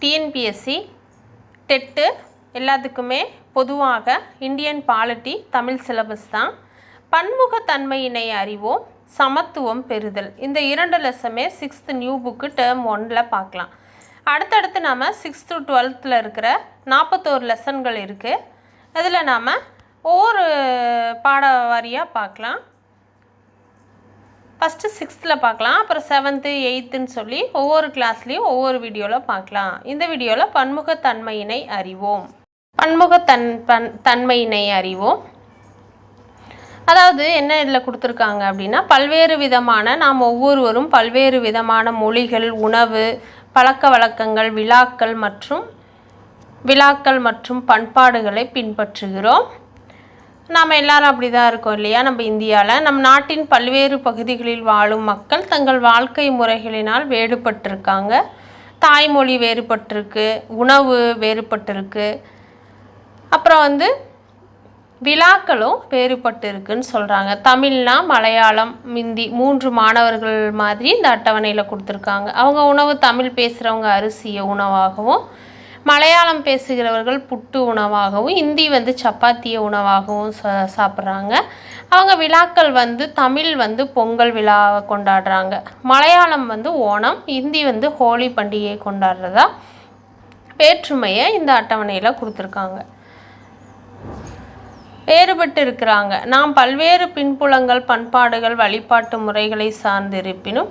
TNPSC TET எல்லாத்துக்குமே பொதுவாக Indian polity Tamil syllabus தான். பன்முகத்தன்மையினை அறிவோம் சமத்துவம் பெறுதல். இந்த இரண்டு லெசமே சிக்ஸ்த்து நியூ புக்கு டேர்ம் ஒன்னில் பார்க்கலாம். அடுத்தடுத்து நாம் சிக்ஸ்த்து டுவெல்த்தில் இருக்கிற நாற்பத்தோரு லெசன்கள் இருக்குது அதில் நாம் ஒவ்வொரு பாட வாரியாக பார்க்கலாம். ஃபஸ்ட்டு சிக்ஸ்த்தில் பார்க்கலாம் அப்புறம் செவன்த்து எயித்துன்னு சொல்லி ஒவ்வொரு கிளாஸ்லேயும் ஒவ்வொரு வீடியோவில் பார்க்கலாம். இந்த வீடியோவில் பன்முகத்தன்மையினை அறிவோம். பன்முகத்தன் பன் தன்மையினை அறிவோம். அதாவது என்ன இதில் கொடுத்துருக்காங்க அப்படின்னா பல்வேறு விதமான நாம் ஒவ்வொருவரும் பல்வேறு விதமான மொழிகள் உணவு பழக்க வழக்கங்கள் விழாக்கள் மற்றும் விழாக்கள் மற்றும் பண்பாடுகளை பின்பற்றுகிறோம். நாம் எல்லாரும் அப்படி தான் இருக்கோம் இல்லையா? நம்ம இந்தியாவில் நம் நாட்டின் பல்வேறு பகுதிகளில் வாழும் மக்கள் தங்கள் வாழ்க்கை முறைகளினால் வேறுபட்டிருக்காங்க. தாய்மொழி வேறுபட்டிருக்கு உணவு வேறுபட்டிருக்கு. அப்புறம் வந்து விழாக்களும் வேறுபட்டு இருக்குன்னு சொல்கிறாங்க தமிழ்னா மலையாளம் இந்தி மூன்று மாணவர்கள் மாதிரி இந்த அட்டவணையில் கொடுத்துருக்காங்க. அவங்க உணவு தமிழ் பேசுகிறவங்க அரிசிய உணவாகவும் மலையாளம் பேசுகிறவர்கள் புட்டு உணவாகவும் இந்தி வந்து சப்பாத்திய உணவாகவும் சாப்பிட்றாங்க. அவங்க விழாக்கள் வந்து தமிழ் வந்து பொங்கல் விழாவை கொண்டாடுறாங்க. மலையாளம் வந்து ஓணம் இந்தி வந்து ஹோலி பண்டிகையை கொண்டாடுறதா வேற்றுமையை இந்த அட்டவணையில் கொடுத்துருக்காங்க. வேறுபட்டு இருக்கிறாங்க. நாம் பல்வேறு பின்புலங்கள் பண்பாடுகள் வழிபாட்டு முறைகளை சார்ந்திருப்பினும்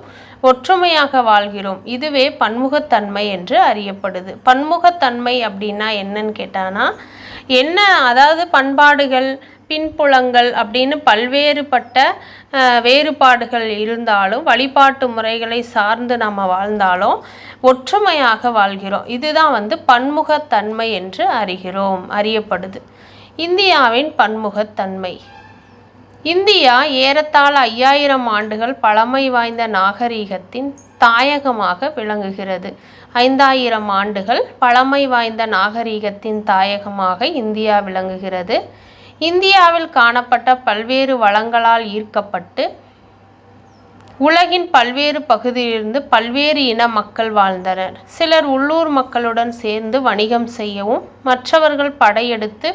ஒற்றுமையாக வாழ்கிறோம். இதுவே பன்முகத்தன்மை என்று அறியப்படுது. பன்முகத்தன்மை அப்படின்னா என்னன்னு கேட்டானா என்ன அதாவது பண்பாடுகள் பின்புலங்கள் அப்படின்னு பல்வேறுபட்ட வேறுபாடுகள் இருந்தாலும் வழிபாட்டு முறைகளை சார்ந்து நம்ம வாழ்ந்தாலும் ஒற்றுமையாக வாழ்கிறோம். இதுதான் வந்து பன்முகத்தன்மை என்று அறிகிறோம் அறியப்படுது. இந்தியாவின் பன்முகத்தன்மை. இந்தியா ஏறத்தாழ ஐயாயிரம் ஆண்டுகள் பழமை வாய்ந்த நாகரீகத்தின் தாயகமாக விளங்குகிறது. ஐந்தாயிரம் ஆண்டுகள் பழமை வாய்ந்த நாகரீகத்தின் தாயகமாக இந்தியா விளங்குகிறது. இந்தியாவில் காணப்பட்ட பல்வேறு வளங்களால் ஈர்க்கப்பட்டு உலகின் பல்வேறு பகுதியிலிருந்து பல்வேறு இன மக்கள் வாழ்ந்தனர். சிலர் உள்ளூர் மக்களுடன் சேர்ந்து வணிகம் செய்யவும் மற்றவர்கள் படையெடுத்து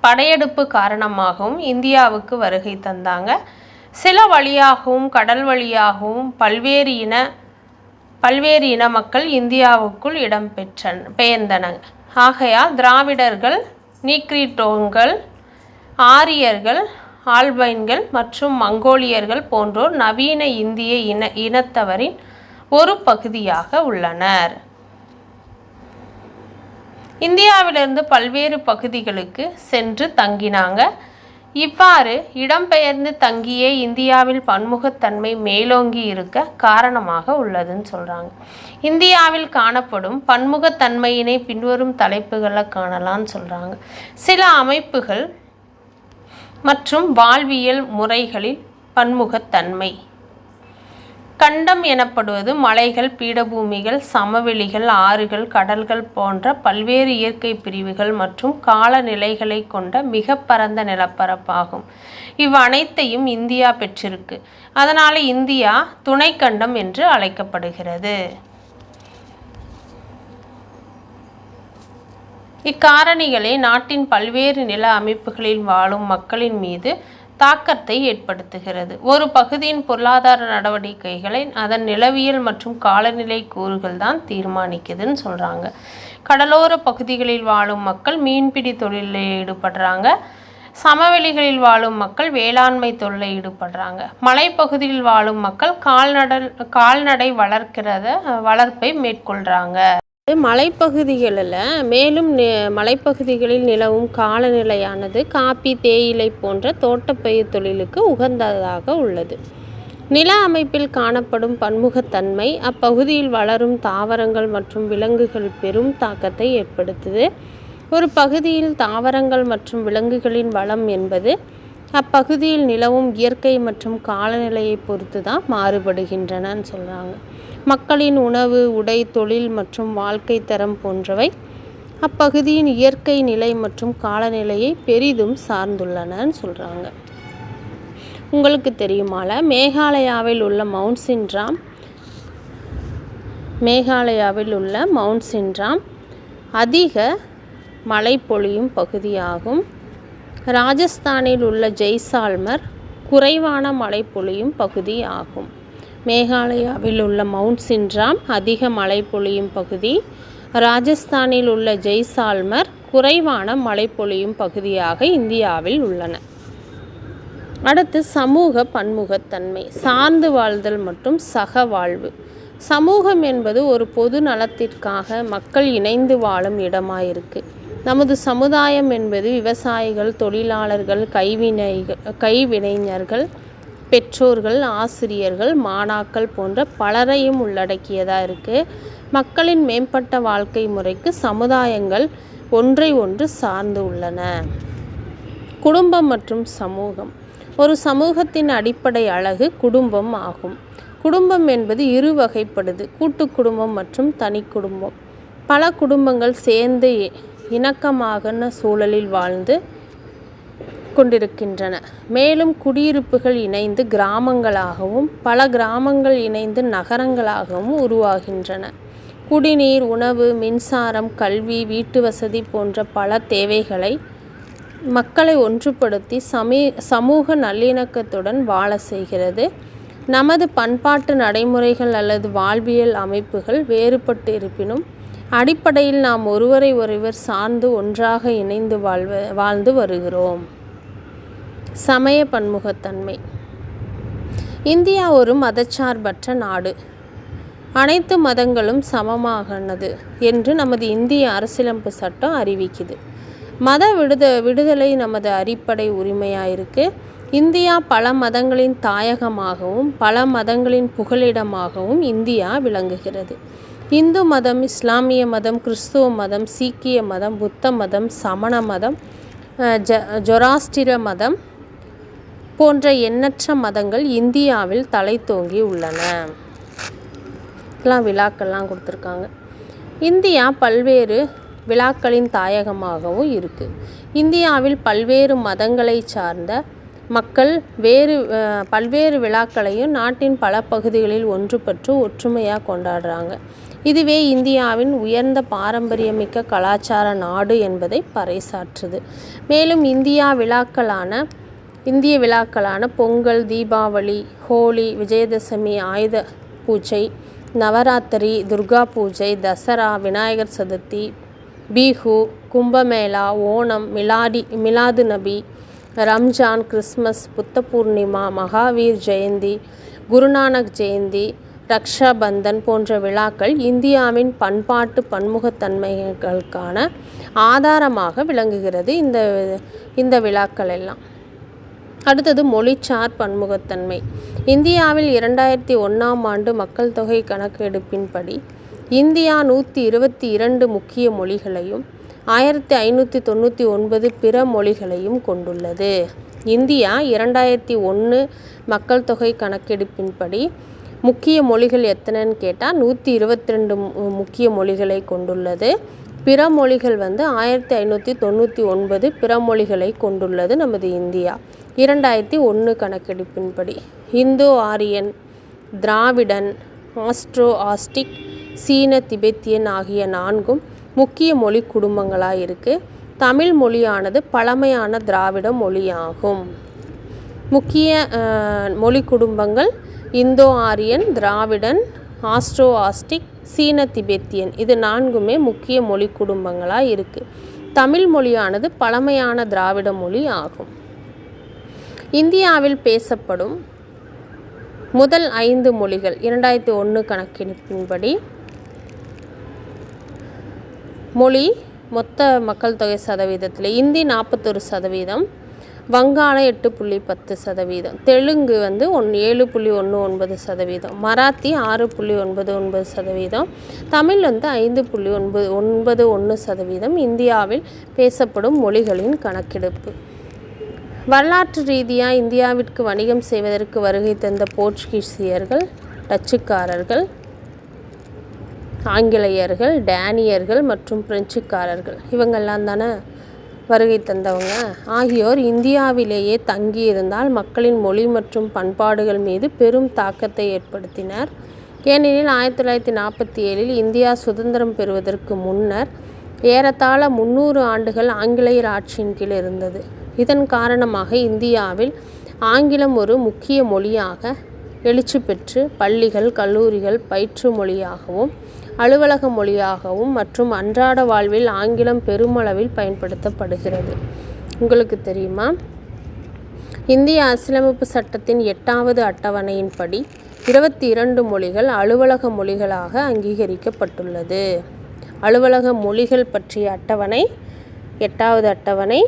படையெடுப்பு காரணமாகவும் இந்தியாவுக்கு வருகை தந்தாங்க. சில வழியாகவும் கடல் வழியாகவும் பல்வேறு இன பல்வேறு இன மக்கள் இந்தியாவுக்குள் இடம்பெற்றன பெயர்ந்தனர். ஆகையால் திராவிடர்கள் நீக்ரிட்டோன்கள் ஆரியர்கள் ஆல்பைன்கள் மற்றும் மங்கோலியர்கள் போன்றோர் நவீன இந்திய இன இனத்தவரின் ஒரு பகுதியாக உள்ளனர். இந்தியாவிலிருந்து பல்வேறு பகுதிகளுக்கு சென்று தங்கினாங்க. இவ்வாறு இடம்பெயர்ந்து தங்கியே இந்தியாவில் பன்முகத்தன்மை மேலோங்கி இருக்க காரணமாக உள்ளதுன்னு சொல்கிறாங்க இந்தியாவில் காணப்படும் பன்முகத்தன்மையினை பின்வரும் தலைப்புகளை காணலாம்னு சொல்கிறாங்க சில அமைப்புகள் மற்றும் வாழ்வியல் முறைகளில் பன்முகத்தன்மை கண்டம் எனப்படுவது மலைகள் பீடபூமிகள் சமவெளிகள் ஆறுகள் கடல்கள் போன்ற பல்வேறு இயற்கை பிரிவுகள் மற்றும் காலநிலைகளை கொண்ட மிக பரந்த நிலப்பரப்பாகும். இவ்வனைத்தையும் இந்தியா பெற்றிருக்கு. அதனால் இந்தியா துணைக்கண்டம் என்று அழைக்கப்படுகிறது. இக்காரணிகளே நாட்டின் பல்வேறு நில அமைப்புகளில் வாழும் மக்களின் மீது தாக்கத்தை ஏற்படுத்துகிறது. ஒரு பகுதியின் பொருளாதார நடவடிக்கைகளை அதன் நிலவியல் மற்றும் காலநிலை கூறுகள் தான் தீர்மானிக்குதுன்னு சொல்கிறாங்க கடலோர பகுதிகளில் வாழும் மக்கள் மீன்பிடி தொழிலில் ஈடுபடுறாங்க. சமவெளிகளில் வாழும் மக்கள் வேளாண்மை தொழிலில் ஈடுபடுறாங்க. மலைப்பகுதியில் வாழும் மக்கள் கால்நடல் கால்நடை வளர்க்கிறத வளர்ப்பை மேற்கொள்கிறாங்க மலைப்பகுதிகளில் மேலும் மலைப்பகுதிகளில் நிலவும் காலநிலையானது காப்பி தேயிலை போன்ற தோட்டப்பயிர் தொழிலுக்கு உகந்ததாக உள்ளது. நில அமைப்பில் காணப்படும் பன்முகத்தன்மை அப்பகுதியில் வளரும் தாவரங்கள் மற்றும் விலங்குகள் பெரும் தாக்கத்தை ஏற்படுத்துது. ஒரு பகுதியில் தாவரங்கள் மற்றும் விலங்குகளின் வளம் என்பது அப்பகுதியில் நிலவும் இயற்கை மற்றும் காலநிலையை பொறுத்து தான் மாறுபடுகின்றனன்னு சொல்கிறாங்க மக்களின் உணவு உடை தொழில் மற்றும் வாழ்க்கை தரம் போன்றவை அப்பகுதியின் இயற்கை நிலை மற்றும் காலநிலையை பெரிதும் சார்ந்துள்ளனன்னு சொல்கிறாங்க உங்களுக்கு தெரியுமால மேகாலயாவில் உள்ள மவுண்ட் சின்ட்ராம் மேகாலயாவில் உள்ள மவுண்ட் சின்ட்ராம் அதிக மழை பொழியும் பகுதியாகும். ராஜஸ்தானில் உள்ள ஜெய்சால்மர் குறைவான மழை பொழியும் பகுதி ஆகும். மேகாலயாவில் உள்ள மவுண்ட் சின்ட்ராம் அதிக மழை பொழியும் பகுதி ராஜஸ்தானில் உள்ள ஜெய்சால்மர் குறைவான மழை பொழியும் பகுதியாக இந்தியாவில் உள்ளன. அடுத்து சமூக பன்முகத்தன்மை சார்ந்து வாழ்தல் மற்றும் சக வாழ்வு. சமூகம் என்பது ஒரு பொது நலத்திற்காக மக்கள் இணைந்து வாழும் இடமாயிருக்கு. நமது சமுதாயம் என்பது விவசாயிகள் தொழிலாளர்கள் கைவினை கைவினைஞர்கள் பெற்றோர்கள் ஆசிரியர்கள் மாணாக்கள் போன்ற பலரையும் உள்ளடக்கியதாக இருக்குது மக்களின் மேம்பட்ட வாழ்க்கை முறைக்கு சமுதாயங்கள் ஒன்றை ஒன்று சார்ந்து உள்ளன. குடும்பம் மற்றும் சமூகம். ஒரு சமூகத்தின் அடிப்படை அழகு குடும்பம் ஆகும். குடும்பம் என்பது இரு வகைப்படுது. கூட்டு குடும்பம் மற்றும் தனி குடும்பம். பல குடும்பங்கள் சேர்ந்து இணக்கமான சூழலில் வாழ்ந்து கொண்டிருக்கின்றன. மேலும் குடியிருப்புகள் இணைந்து கிராமங்களாகவும் பல கிராமங்கள் இணைந்து நகரங்களாகவும் உருவாகின்றன. குடிநீர் உணவு மின்சாரம் கல்வி வீட்டு வசதி போன்ற பல தேவைகளை மக்களை ஒன்றுபடுத்தி சமீ சமூக நல்லிணக்கத்துடன் வாழ செய்கிறது. நமது பண்பாட்டு நடைமுறைகள் அல்லது வாழ்வியல் அமைப்புகள் வேறுபட்டு இருப்பினும் அடிப்படையில் நாம் ஒருவரை ஒருவர் சார்ந்து ஒன்றாக இணைந்து வாழ்வ வாழ்ந்து வருகிறோம். சமய பன்முகத்தன்மை. இந்தியா ஒரு மதச்சார்பற்ற நாடு. அனைத்து மதங்களும் சமமாகனது என்று நமது இந்திய அரசியலமைப்பு சட்டம் அறிவிக்குது. மத விடுத விடுதலை நமது அடிப்படை உரிமையாக இருக்குது இந்தியா பல மதங்களின் தாயகமாகவும் பல மதங்களின் புகலிடமாகவும் இந்தியா விளங்குகிறது. இந்து மதம் இஸ்லாமிய மதம் கிறிஸ்துவ மதம் சீக்கிய மதம் புத்த மதம் சமண மதம் ஜ ஜொராஸ்டிர மதம் போன்ற எண்ணற்ற மதங்கள் இந்தியாவில் தலை தோங்கி உள்ளன. இதெல்லாம் விழாக்கள்லாம் கொடுத்துருக்காங்க. இந்தியா பல்வேறு விழாக்களின் தாயகமாகவும் இருக்குது இந்தியாவில் பல்வேறு மதங்களை சார்ந்த மக்கள் வேறு பல்வேறு விழாக்களையும் நாட்டின் பல பகுதிகளில் ஒன்றுபட்டு ஒற்றுமையாக கொண்டாடுறாங்க. இதுவே இந்தியாவின் உயர்ந்த பாரம்பரியமிக்க கலாச்சார நாடு என்பதை பறைசாற்றுது. மேலும் இந்தியா விழாக்களான இந்திய விழாக்களான பொங்கல் தீபாவளி ஹோலி விஜயதசமி ஆயுத பூஜை நவராத்திரி துர்கா பூஜை தசரா விநாயகர் சதுர்த்தி பீஹு கும்பமேளா ஓணம் மிலாடி மிலாது நபி ரம்ஜான் கிறிஸ்மஸ் புத்த பூர்ணிமா மகாவீர் ஜெயந்தி குருநானக் ஜெயந்தி ரக்ஷாபந்தன் போன்ற விழாக்கள் இந்தியாவின் பண்பாட்டு பன்முகத்தன்மைகளுக்கான ஆதாரமாக விளங்குகிறது இந்த இந்த விழாக்கள் எல்லாம். அடுத்தது மொழிச்சார் பன்முகத்தன்மை. இந்தியாவில் இரண்டாயிரத்தி ஒன்றாம் ஆண்டு மக்கள் தொகை கணக்கெடுப்பின்படி இந்தியா நூற்றி இருபத்தி இரண்டு முக்கிய மொழிகளையும் ஆயிரத்தி ஐநூற்றி தொண்ணூற்றி ஒன்பது பிற மொழிகளையும் கொண்டுள்ளது. இந்தியா இரண்டாயிரத்தி ஒன்று மக்கள் தொகை கணக்கெடுப்பின்படி முக்கிய மொழிகள் எத்தனைன்னு கேட்டால் நூற்றி இருபத்தி ரெண்டு முக்கிய மொழிகளை கொண்டுள்ளது. பிற மொழிகள் வந்து ஆயிரத்தி ஐநூற்றி தொண்ணூற்றி ஒன்பது பிற மொழிகளை கொண்டுள்ளது நமது இந்தியா. இரண்டாயிரத்தி ஒன்று கணக்கெடுப்பின்படி Indo Aryan Dravidian Austro Asiatic சீன திபெத்தியன் ஆகிய நான்கும் முக்கிய மொழி குடும்பங்களாக இருக்குது தமிழ் மொழியானது பழமையான திராவிட மொழியாகும். முக்கிய மொழி குடும்பங்கள் Indo Aryan Dravidian Austro Asiatic சீன திபெத்தியன் இது நான்குமே முக்கிய மொழி குடும்பங்களாக இருக்குது தமிழ் மொழியானது பழமையான திராவிட மொழி ஆகும். இந்தியாவில் பேசப்படும் முதல் ஐந்து மொழிகள் இரண்டாயிரத்தி ஒன்று கணக்கெடுப்பின்படி மொழி மொத்த மக்கள் தொகை சதவீதத்தில் இந்தி நாற்பத்தொரு சதவீதம் வங்காளம் எட்டு புள்ளி பத்து சதவீதம் தெலுங்கு வந்து ஒன் ஏழு புள்ளி ஒன்று ஒன்பது சதவீதம் மராத்தி ஆறு புள்ளி ஒன்பது ஒன்பது சதவீதம் தமிழ் வந்து ஐந்து புள்ளி ஒன்பது ஒன்பது ஒன்று சதவீதம் இந்தியாவில் பேசப்படும் மொழிகளின் கணக்கெடுப்பு. வரலாற்று ரீதியாக இந்தியாவிற்கு வணிகம் செய்வதற்கு வருகை தந்த போர்ச்சுகீசியர்கள் டச்சுக்காரர்கள் ஆங்கிலேயர்கள் டேனியர்கள் மற்றும் பிரெஞ்சுக்காரர்கள். இவங்கெல்லாம் தானே வருகை தந்தவங்க. ஆகியோர் இந்தியாவிலேயே தங்கியிருந்தால் மக்களின் மொழி மற்றும் பண்பாடுகள் மீது பெரும் தாக்கத்தை ஏற்படுத்தினர். ஏனெனில் ஆயிரத்தி தொள்ளாயிரத்தி நாற்பத்தி ஏழில் இந்தியா சுதந்திரம் பெறுவதற்கு முன்னர் ஏறத்தாழ முந்நூறு ஆண்டுகள் ஆங்கிலேயர் ஆட்சியின் கீழ் இருந்தது. இதன் காரணமாக இந்தியாவில் ஆங்கிலம் ஒரு முக்கிய மொழியாக எழுச்சி பெற்று பள்ளிகள் கல்லூரிகள் பயிற்று மொழியாகவும் அலுவலக மொழியாகவும் மற்றும் அன்றாட வாழ்வில் ஆங்கிலம் பெருமளவில் பயன்படுத்தப்படுகிறது. உங்களுக்கு தெரியுமா? இந்திய அரசியலமைப்பு சட்டத்தின் எட்டாவது அட்டவணையின்படி இருபத்தி இரண்டு மொழிகள் அலுவலக மொழிகளாக அங்கீகரிக்கப்பட்டுள்ளது. அலுவலக மொழிகள் பற்றிய அட்டவணை எட்டாவது அட்டவணை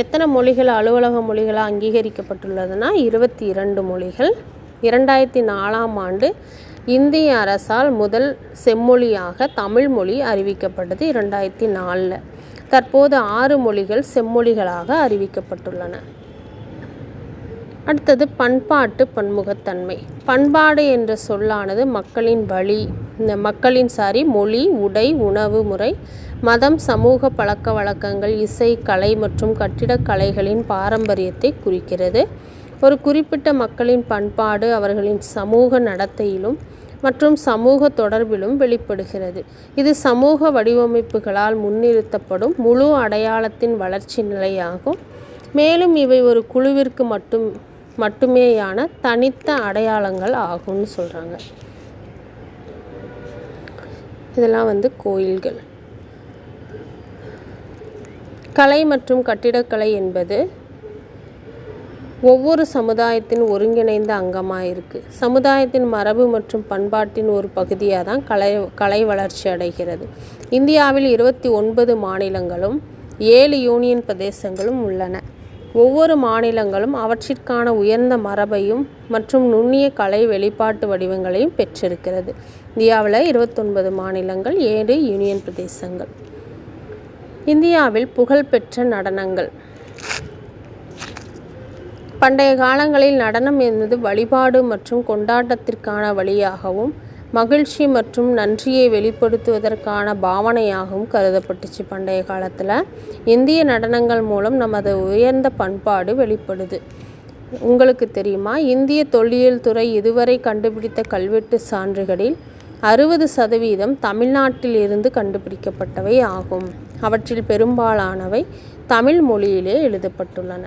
எத்தனை மொழிகள் அலுவலக மொழிகளாக அங்கீகரிக்கப்பட்டுள்ளதுன்னா இருபத்தி இரண்டு மொழிகள். இரண்டாயிரத்தி நாலாம் ஆண்டு இந்திய அரசால் முதல் செம்மொழியாக தமிழ் மொழி அறிவிக்கப்பட்டது இரண்டாயிரத்தி நாலில். தற்போது ஆறு மொழிகள் செம்மொழிகளாக அறிவிக்கப்பட்டுள்ளன. அடுத்தது பண்பாட்டு பன்முகத்தன்மை. பண்பாடு என்ற சொல்லானது மக்களின் வழி மக்களின் சாரி மொழி உடை உணவு முறை மதம் சமூக பழக்க வழக்கங்கள் இசை கலை மற்றும் கட்டிடக்கலைகளின் பாரம்பரியத்தை குறிக்கிறது. ஒரு குறிப்பிட்ட மக்களின் பண்பாடு அவர்களின் சமூக நடத்தையிலும் மற்றும் சமூக தொடர்பிலும் வெளிப்படுகிறது. இது சமூக வடிவமைப்புகளால் முன்னிறுத்தப்படும் முழு அடையாளத்தின் வளர்ச்சி நிலையாகும். மேலும் இவை ஒரு குழுவிற்கு மட்டும் மட்டுமேயான தனித்த அடையாளங்கள் ஆகும்னு சொல்கிறாங்க இதெல்லாம் வந்து கோயில்கள். கலை மற்றும் கட்டிடக்கலை என்பது ஒவ்வொரு சமுதாயத்தின் ஒருங்கிணைந்த அங்கமாக இருக்குது சமுதாயத்தின் மரபு மற்றும் பண்பாட்டின் ஒரு பகுதியாக தான் கலை கலை வளர்ச்சி அடைகிறது. இந்தியாவில் இருபத்தி ஒன்பது மாநிலங்களும் ஏழு யூனியன் பிரதேசங்களும் உள்ளன. ஒவ்வொரு மாநிலங்களும் அவற்றிற்கான உயர்ந்த மரபையும் மற்றும் நுண்ணிய கலை வெளிப்பாட்டு வடிவங்களையும் பெற்றிருக்கிறது. இந்தியாவில் இருபத்தொன்பது மாநிலங்கள் ஏழு யூனியன் பிரதேசங்கள். இந்தியாவில் புகழ்பெற்ற நடனங்கள். பண்டைய காலங்களில் நடனம் என்பது வழிபாடு மற்றும் கொண்டாட்டத்திற்கான வழியாகவும் மகிழ்ச்சி மற்றும் நன்றியை வெளிப்படுத்துவதற்கான பாவனையாகவும் கருதப்பட்டுச்சு பண்டைய காலத்தில். இந்திய நடனங்கள் மூலம் நமது உயர்ந்த பண்பாடு வெளிப்படுது. உங்களுக்கு தெரியுமா? இந்திய தொல்லியல் துறை இதுவரை கண்டுபிடித்த கல்வெட்டு சான்றுகளில் அறுபது சதவீதம் தமிழ்நாட்டில் இருந்து கண்டுபிடிக்கப்பட்டவை ஆகும். அவற்றில் பெரும்பாலானவை தமிழ் மொழியிலே எழுதப்பட்டுள்ளன.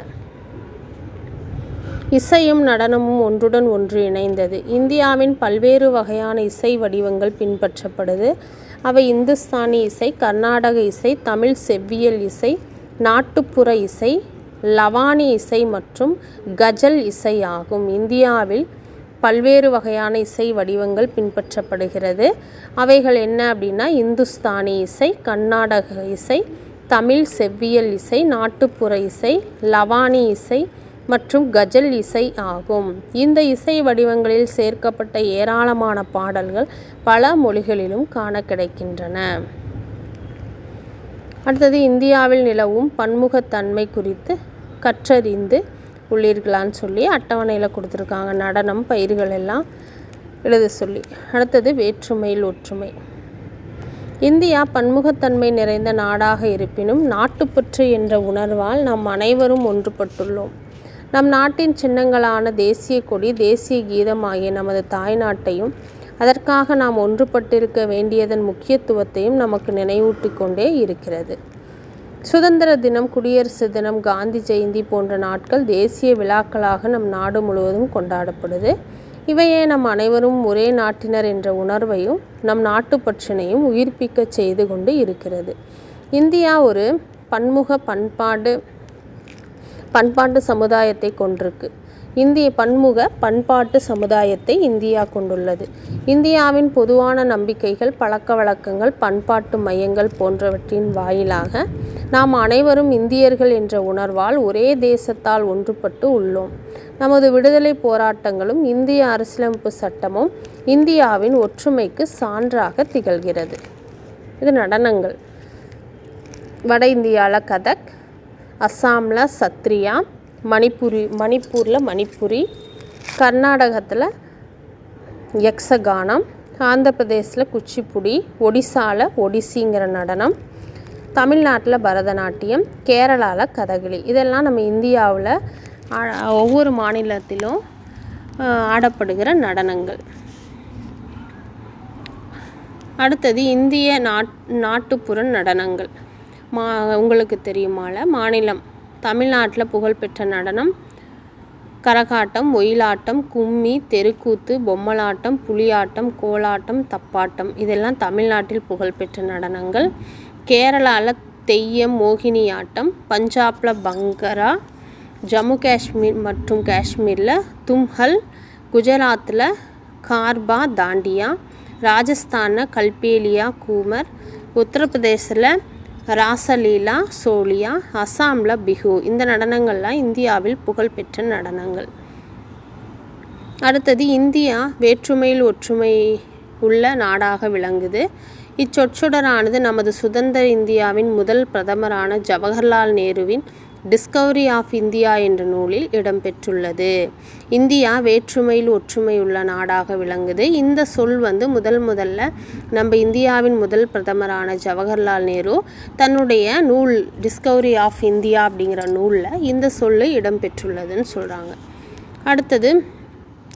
இசையும் நடனமும் ஒன்றுடன் ஒன்று இணைந்தது. இந்தியாவின் பல்வேறு வகையான இசை வடிவங்கள் பின்பற்றப்படுது. அவை இந்துஸ்தானி இசை கர்நாடக இசை தமிழ் செவ்வியல் இசை நாட்டுப்புற இசை லவானி இசை மற்றும் கஜல் இசை ஆகும். இந்தியாவில் பல்வேறு வகையான இசை வடிவங்கள் பின்பற்றப்படுகிறது. அவைகள் என்ன அப்படின்னா இந்துஸ்தானி இசை கர்நாடக இசை தமிழ் செவ்வியல் இசை நாட்டுப்புற இசை லவானி இசை மற்றும் கஜல் இசை ஆகும். இந்த இசை வடிவங்களில் சேர்க்கப்பட்ட ஏராளமான பாடல்கள் பல மொழிகளிலும் காண கிடைக்கின்றன அடுத்தது இந்தியாவில் நிலவும் பன்முகத்தன்மை குறித்து கற்றறிந்து உள்ளீர்களான்னு சொல்லி அட்டவணையில் கொடுத்துருக்காங்க. நடனம் பயிர்கள் எல்லாம் எழுத சொல்லி. அடுத்தது வேற்றுமையில் ஒற்றுமை. இந்தியா பன்முகத்தன்மை நிறைந்த நாடாக இருப்பினும் நாட்டுப்பற்று என்ற உணர்வால் நாம் அனைவரும் ஒன்றுபட்டுள்ளோம். நம் நாட்டின் சின்னங்களான தேசிய கொடி தேசிய கீதம் ஆகிய நமது தாய்நாட்டையும் அதற்காக நாம் ஒன்றுபட்டிருக்க வேண்டியதன் முக்கியத்துவத்தையும் நமக்கு நினைவூட்டி கொண்டே இருக்கிறது. சுதந்திர தினம் குடியரசு தினம் காந்தி ஜெயந்தி போன்ற நாட்கள் தேசிய விழாக்களாக நம் நாடு முழுவதும் கொண்டாடப்படுது. இவையே நம் அனைவரும் ஒரே நாட்டினர் என்ற உணர்வையும் நம் நாட்டுப்பற்றினையும் உயிர்ப்பிக்க செய்து கொண்டு இருக்கிறது. இந்தியா ஒரு பன்முக பண்பாடு பண்பாட்டு சமுதாயத்தை கொண்டிருக்கு. இந்திய பன்முக பண்பாட்டு சமுதாயத்தை இந்தியா கொண்டுள்ளது. இந்தியாவின் பொதுவான நம்பிக்கைகள் பழக்க வழக்கங்கள் பண்பாட்டு மையங்கள் போன்றவற்றின் வாயிலாக நாம் அனைவரும் இந்தியர்கள் என்ற உணர்வால் ஒரே தேசத்தால் ஒன்றுபட்டு உள்ளோம். நமது விடுதலை போராட்டங்களும் இந்திய அரசியலமைப்பு சட்டமும் இந்தியாவின் ஒற்றுமைக்கு சான்றாக திகழ்கிறது. இது நடனங்கள். வட இந்தியாவில் கதக் அஸ்ஸாமில் சத்ரியா மணிப்பூரி மணிப்பூரில் மணிப்புரி கர்நாடகத்தில் யக்ஷகானம் ஆந்திர பிரதேசில் குச்சிப்புடி ஒடிசாவில் ஒடிசிங்கிற நடனம் தமிழ்நாட்டில் பரதநாட்டியம் கேரளாவில் கதகளி. இதெல்லாம் நம்ம இந்தியாவில் ஒவ்வொரு மாநிலத்திலும் ஆடப்படுகிற நடனங்கள். அடுத்தது இந்திய நாட் நாட்டுப்புற நடனங்கள். மா உங்களுக்கு தெரியுமால? மாநிலம் தமிழ்நாட்டில் புகழ்பெற்ற நடனம் கரகாட்டம் ஒயிலாட்டம் கும்மி தெருக்கூத்து பொம்மலாட்டம் புலியாட்டம் கோலாட்டம் தப்பாட்டம். இதெல்லாம் தமிழ்நாட்டில் புகழ்பெற்ற நடனங்கள். கேரளாவில் தெய்யம் மோகினியாட்டம் பஞ்சாபில் பங்கரா ஜம்மு காஷ்மீர் மற்றும் காஷ்மீரில் தும்ஹல் குஜராத்தில் கார்பா தாண்டியா ராஜஸ்தானில் கல்பேலியா கூமர் உத்தரப்பிரதேசில் ராசலீலா சோலியா அசாமில் பிஹு. இந்த நடனங்கள்லாம் இந்தியாவில் புகழ்பெற்ற நடனங்கள். அடுத்தது இந்தியா வேற்றுமையில் ஒற்றுமை உள்ள நாடாக விளங்குது. இச்சொற்றொடரானது நமது சுதந்திர இந்தியாவின் முதல் பிரதமரான ஜவஹர்லால் நேருவின் டிஸ்கவரி ஆஃப் இந்தியா என்ற நூலில் இடம்பெற்றுள்ளது. இந்தியா வேற்றுமையில் ஒற்றுமை உள்ள நாடாக விளங்குது. இந்த சொல் வந்து முதல் முதல்ல நம்ம இந்தியாவின் முதல் பிரதமரான ஜவஹர்லால் நேரு தன்னுடைய நூல் டிஸ்கவரி ஆஃப் இந்தியா அப்படிங்கிற நூலில் இந்த சொல்லு இடம்பெற்றுள்ளதுன்னு சொல்கிறாங்க அடுத்தது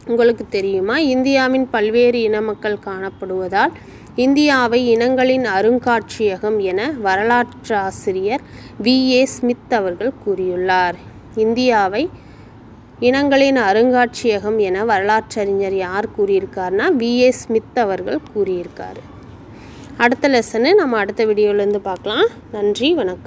உங்களுக்கு தெரியுமா? இந்தியாவின் பல்வேறு இன மக்கள் காணப்படுவதால் இந்தியாவை இனங்களின் அருங்காட்சியகம் என வரலாற்றாசிரியர் வி. ஏ. ஸ்மித் அவர்கள் கூறியுள்ளார். இந்தியாவை இனங்களின் அருங்காட்சியகம் என வரலாற்றறிஞர் யார் கூறியிருக்காருனா வி. ஏ. ஸ்மித் அவர்கள் கூறியிருக்காரு. அடுத்த லெசனு நம்ம அடுத்த வீடியோலேருந்து பார்க்கலாம். நன்றி வணக்கம்.